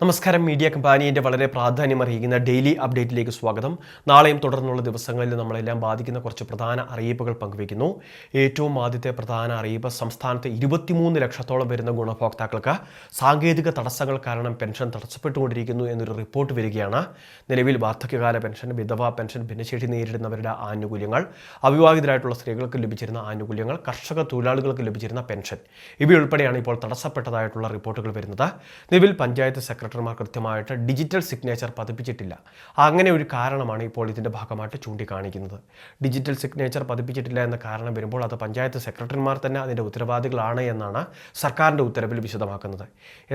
നമസ്കാരം. മീഡിയ കമ്പാനിയുടെ വളരെ പ്രാധാന്യം അറിയിക്കുന്ന ഡെയിലി അപ്ഡേറ്റിലേക്ക് സ്വാഗതം. നാളെയും തുടർന്നുള്ള ദിവസങ്ങളിൽ നമ്മളെല്ലാം ബാധിക്കുന്ന കുറച്ച് പ്രധാന അറിയിപ്പുകൾ പങ്കുവയ്ക്കുന്നു. ഏറ്റവും ആദ്യത്തെ പ്രധാന അറിയിപ്പ് സംസ്ഥാനത്ത് ഇരുപത്തിമൂന്ന് ലക്ഷത്തോളം വരുന്ന ഗുണഭോക്താക്കൾക്ക് സാങ്കേതിക തടസ്സങ്ങൾ കാരണം പെൻഷൻ തടസ്സപ്പെട്ടുകൊണ്ടിരിക്കുന്നു എന്നൊരു റിപ്പോർട്ട് വരികയാണ്. നിലവിൽ വാർദ്ധക്യകാല പെൻഷൻ വിധവാ പെൻഷൻ ഭിന്നശേഷി നേരിടുന്നവരുടെ ആനുകൂല്യങ്ങൾ അവിവാഹിതരായിട്ടുള്ള സ്ത്രീകൾക്ക് ലഭിച്ചിരുന്ന ആനുകൂല്യങ്ങൾ കർഷക തൊഴിലാളികൾക്ക് ലഭിച്ചിരുന്ന പെൻഷൻ. ഇവയുൾപ്പെടെയാണ് ഇപ്പോൾ തടസ്സപ്പെട്ടതായിട്ടുള്ള റിപ്പോർട്ടുകൾ വരുന്നത്. നിലവിൽ പഞ്ചായത്ത് സെക്രട്ടറിമാർ കൃത്യമായിട്ട് ഡിജിറ്റൽ സിഗ്നേച്ചർ പതിപ്പിച്ചിട്ടില്ല. അങ്ങനെ ഒരു കാരണമാണ് ഇപ്പോൾ ഇതിന്റെ ഭാഗമായിട്ട് ചൂണ്ടിക്കാണിക്കുന്നത്. ഡിജിറ്റൽ സിഗ്നേച്ചർ പതിപ്പിച്ചിട്ടില്ല എന്ന കാരണം വരുമ്പോൾ അത് പഞ്ചായത്ത് സെക്രട്ടറിമാർ തന്നെ അതിന്റെ ഉത്തരവാദികളാണ് എന്നാണ് സർക്കാരിന്റെ ഉത്തരവിൽ വിശദമാക്കുന്നത്.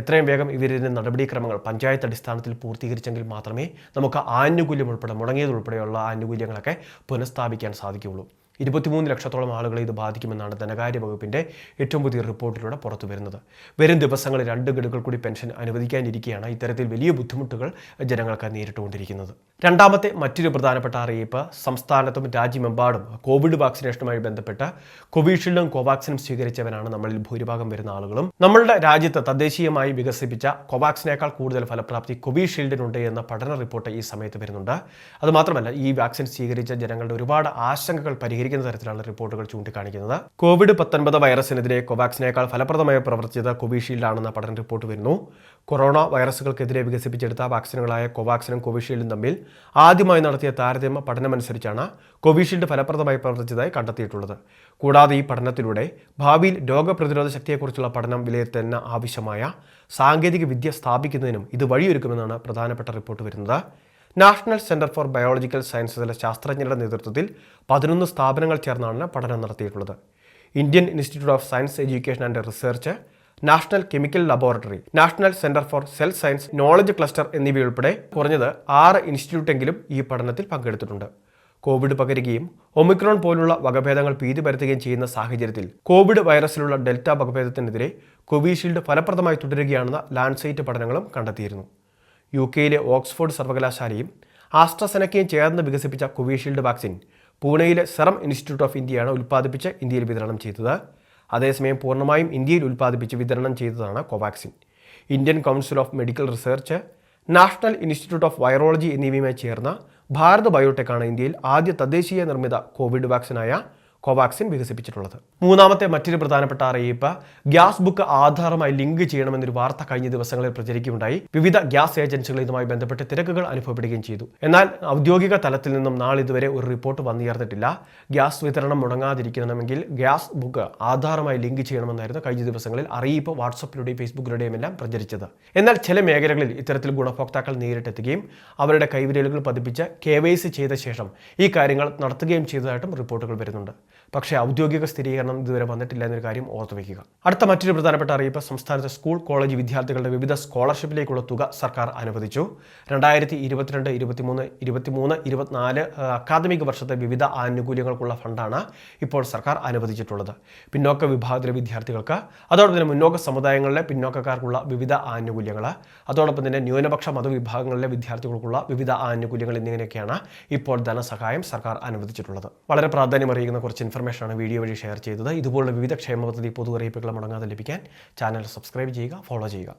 എത്രയും വേഗം ഇവരിന്റെ നടപടിക്രമങ്ങൾ പഞ്ചായത്ത് അടിസ്ഥാനത്തിൽ പൂർത്തീകരിച്ചെങ്കിൽ മാത്രമേ നമുക്ക് ആനുകൂല്യം ഉൾപ്പെടെ മുടങ്ങിയതുൾപ്പെടെയുള്ള ആനുകൂല്യങ്ങളൊക്കെ പുനഃസ്ഥാപിക്കാൻ സാധിക്കുകയുള്ളൂ. ഇരുപത്തിമൂന്ന് ലക്ഷത്തോളം ആളുകളെ ഇത് ബാധിക്കുമെന്നാണ് ധനകാര്യ വകുപ്പിന്റെ ഏറ്റവും പുതിയ റിപ്പോർട്ടിലൂടെ പുറത്തു വരുന്നത് വരും ദിവസങ്ങളിൽ രണ്ട് ഗഡുകൾ കൂടി പെൻഷൻ അനുവദിക്കാനിരിക്കെയാണ് ഇത്തരത്തിൽ വലിയ ബുദ്ധിമുട്ടുകൾ ജനങ്ങൾക്ക് നേരിട്ടുകൊണ്ടിരിക്കുന്നത്. രണ്ടാമത്തെ മറ്റൊരു പ്രധാനപ്പെട്ട അറിയിപ്പ് സംസ്ഥാനത്തും രാജ്യമെമ്പാടും കോവിഡ് വാക്സിനേഷനുമായി ബന്ധപ്പെട്ട് കോവിഷീൽഡും കോവാക്സിനും സ്വീകരിച്ചവരാണ് നമ്മളിൽ ഭൂരിഭാഗം വരുന്ന ആളുകളും. നമ്മളുടെ രാജ്യത്ത് തദ്ദേശീയമായി വികസിപ്പിച്ച കോവാക്സിനേക്കാൾ കൂടുതൽ ഫലപ്രാപ്തി കോവിഷീൽഡിനുണ്ട് എന്ന പഠന റിപ്പോർട്ട് ഈ സമയത്ത് വരുന്നുണ്ട്. അതുമാത്രമല്ല ഈ വാക്സിൻ സ്വീകരിച്ച ജനങ്ങളുടെ ഒരുപാട് ആശങ്കകൾ പരിഹരിക്കുന്ന തരത്തിലാണ് റിപ്പോർട്ടുകൾ ചൂണ്ടിക്കാണിക്കുന്നത്. കോവിഡ് പത്തൊൻപത് വൈറസിനെതിരെ കോവാക്സിനേക്കാൾ ഫലപ്രദമായി പ്രവർത്തിച്ചത് കോവിഷീൽഡാണെന്ന പഠന റിപ്പോർട്ട് വരുന്നു. കൊറോണ വൈറസുകൾക്കെതിരെ വികസിപ്പിച്ചെടുത്ത വാക്സിനുകളായ കോവാക്സിനും കോവിഷീൽഡും തമ്മിൽ ആദ്യമായി നടത്തിയ താരതമ്യ പഠനമനുസരിച്ചാണ് കോവിഷീൽഡ് ഫലപ്രദമായി പ്രവർത്തിച്ചതായി കണ്ടെത്തിയിട്ടുള്ളത്. കൂടാതെ ഈ പഠനത്തിലൂടെ ഭാവിയിൽ രോഗപ്രതിരോധ ശക്തിയെക്കുറിച്ചുള്ള പഠനം വിലയിരുത്തുന്ന ആവശ്യമായ സാങ്കേതിക വിദ്യ സ്ഥാപിക്കുന്നതിനും ഇത് വഴിയൊരുക്കുമെന്നാണ് പ്രധാനപ്പെട്ട റിപ്പോർട്ട് വരുന്നത്. നാഷണൽ സെന്റർ ഫോർ ബയോളജിക്കൽ സയൻസസിലെ ശാസ്ത്രജ്ഞരുടെ നേതൃത്വത്തിൽ പതിനൊന്ന് സ്ഥാപനങ്ങൾ ചേർന്നാണ് പഠനം നടത്തിയിട്ടുള്ളത്. Indian Institute of Science Education and Research National Chemical Laboratory National Centre for Cell Science Knowledge Cluster എന്നിവയുൾപ്പെടെ കുറഞ്ഞത് ആറ് ഇൻസ്റ്റിറ്റ്യൂട്ടെങ്കിലും ഈ പഠനത്തിൽ പങ്കെടുത്തിട്ടുണ്ട്. കോവിഡ് പകരുകയും ഒമിക്രോൺ പോലുള്ള വകഭേദങ്ങൾ ഭീതി പരത്തുകയും ചെയ്യുന്ന സാഹചര്യത്തിൽ കോവിഡ് വൈറസിലുള്ള ഡെൽറ്റ വകഭേദത്തിനെതിരെ കോവിഷീൽഡ് ഫലപ്രദമായി തുടരുകയാണെന്ന ലാൻഡ്സൈറ്റ് പഠനങ്ങളും കണ്ടെത്തിയിരുന്നു. യു കെയിലെ ഓക്സ്ഫോർഡ് സർവകലാശാലയും ആസ്ട്രസെനക്കയും ചേർന്ന് വികസിപ്പിച്ച കോവിഷീൽഡ് വാക്സിൻ പൂനെയിലെ സെറം ഇൻസ്റ്റിറ്റ്യൂട്ട് ഓഫ് ഇന്ത്യയാണ് ഉൽപ്പാദിപ്പിച്ച് ഇന്ത്യയിൽ വിതരണം ചെയ്തത്. അതേസമയം പൂർണമായും ഇന്ത്യയിൽ ഉൽപ്പാദിപ്പിച്ച് വിതരണം ചെയ്തതാണ് Covaxin. Indian Council of Medical Research National Institute of Virology എന്നിവയുമായി ചേർന്ന ഭാരത് ബയോടെക്കാണ് ഇന്ത്യയിൽ ആദ്യ തദ്ദേശീയ നിർമ്മിത കോവിഡ് വാക്സിനായ കോവാക്സിൻ വികസിപ്പിച്ചിട്ടുള്ളത്. മൂന്നാമത്തെ മറ്റൊരു പ്രധാനപ്പെട്ട അറിയിപ്പ് ഗ്യാസ് ബുക്ക് ആധാറുമായി ലിങ്ക് ചെയ്യണമെന്നൊരു വാർത്ത കഴിഞ്ഞ ദിവസങ്ങളിൽ പ്രചരിക്കുകയുണ്ടായി. വിവിധ ഗ്യാസ് ഏജൻസികൾ ഇതുമായി ബന്ധപ്പെട്ട് തിരക്കുകൾ അനുഭവപ്പെടുകയും ചെയ്തു. എന്നാൽ ഔദ്യോഗിക തലത്തിൽ നിന്നും നാളിതുവരെ ഒരു റിപ്പോർട്ട് വന്നുയർന്നിട്ടില്ല. ഗ്യാസ് വിതരണം മുടങ്ങാതിരിക്കണമെങ്കിൽ ഗ്യാസ് ബുക്ക് ആധാറുമായി ലിങ്ക് ചെയ്യണമെന്നായിരുന്നു കഴിഞ്ഞ ദിവസങ്ങളിൽ അറിയിപ്പ് വാട്സപ്പിലൂടെയും ഫേസ്ബുക്കിലൂടെയും എല്ലാം പ്രചരിച്ചത്. എന്നാൽ ചില മേഖലകളിൽ ഇത്തരത്തിൽ ഗുണഭോക്താക്കൾ നേരിട്ടെത്തുകയും അവരുടെ കൈവിരലുകൾ പതിപ്പിച്ച് കെ ചെയ്ത ശേഷം ഈ കാര്യങ്ങൾ നടത്തുകയും ചെയ്തതായിട്ടും റിപ്പോർട്ടുകൾ വരുന്നുണ്ട്. പക്ഷേ ഔദ്യോഗിക സ്ഥിരീകരണം ഇതുവരെ വന്നിട്ടില്ല എന്നൊരു കാര്യം ഓർത്തു വയ്ക്കുക അടുത്ത മറ്റൊരു പ്രധാനപ്പെട്ട അറിയിപ്പ് സംസ്ഥാനത്തെ സ്കൂൾ കോളേജ് വിദ്യാർത്ഥികളുടെ വിവിധ സ്കോളർഷിപ്പിലേക്കുള്ള തുക സർക്കാർ അനുവദിച്ചു. രണ്ടായിരത്തി ഇരുപത്തിരണ്ട് ഇരുപത്തിമൂന്ന് ഇരുപത്തിമൂന്ന് ഇരുപത്തിനാല് അക്കാദമിക വർഷത്തെ വിവിധ ആനുകൂല്യങ്ങൾക്കുള്ള ഫണ്ടാണ് ഇപ്പോൾ സർക്കാർ അനുവദിച്ചിട്ടുള്ളത്. പിന്നോക്ക വിഭാഗത്തിലെ വിദ്യാർത്ഥികൾക്ക് അതോടൊപ്പം തന്നെ മുന്നോക്ക സമുദായങ്ങളിലെ പിന്നോക്കക്കാർക്കുള്ള വിവിധ ആനുകൂല്യങ്ങൾ അതോടൊപ്പം തന്നെ ന്യൂനപക്ഷ മതവിഭാഗങ്ങളിലെ വിദ്യാർത്ഥികൾക്കുള്ള വിവിധ ആനുകൂല്യങ്ങൾ എന്നിങ്ങനെയൊക്കെയാണ് ഇപ്പോൾ ധനസഹായം സർക്കാർ അനുവദിച്ചിട്ടുള്ളത്. വളരെ പ്രാധാന്യം അറിയിക്കുന്ന കുറച്ച് ഇൻഫർമേഷനാണ് വീഡിയോ വഴി ഷെയർ ചെയ്തത്. ഇതുപോലുള്ള വിവിധ ക്ഷേമ പദ്ധതി പൊതു അറിയിപ്പുകൾ മുടങ്ങാതെ ലഭിക്കാൻ ചാനൽ സബ്സ്ക്രൈബ് ചെയ്യുക ഫോളോ ചെയ്യുക.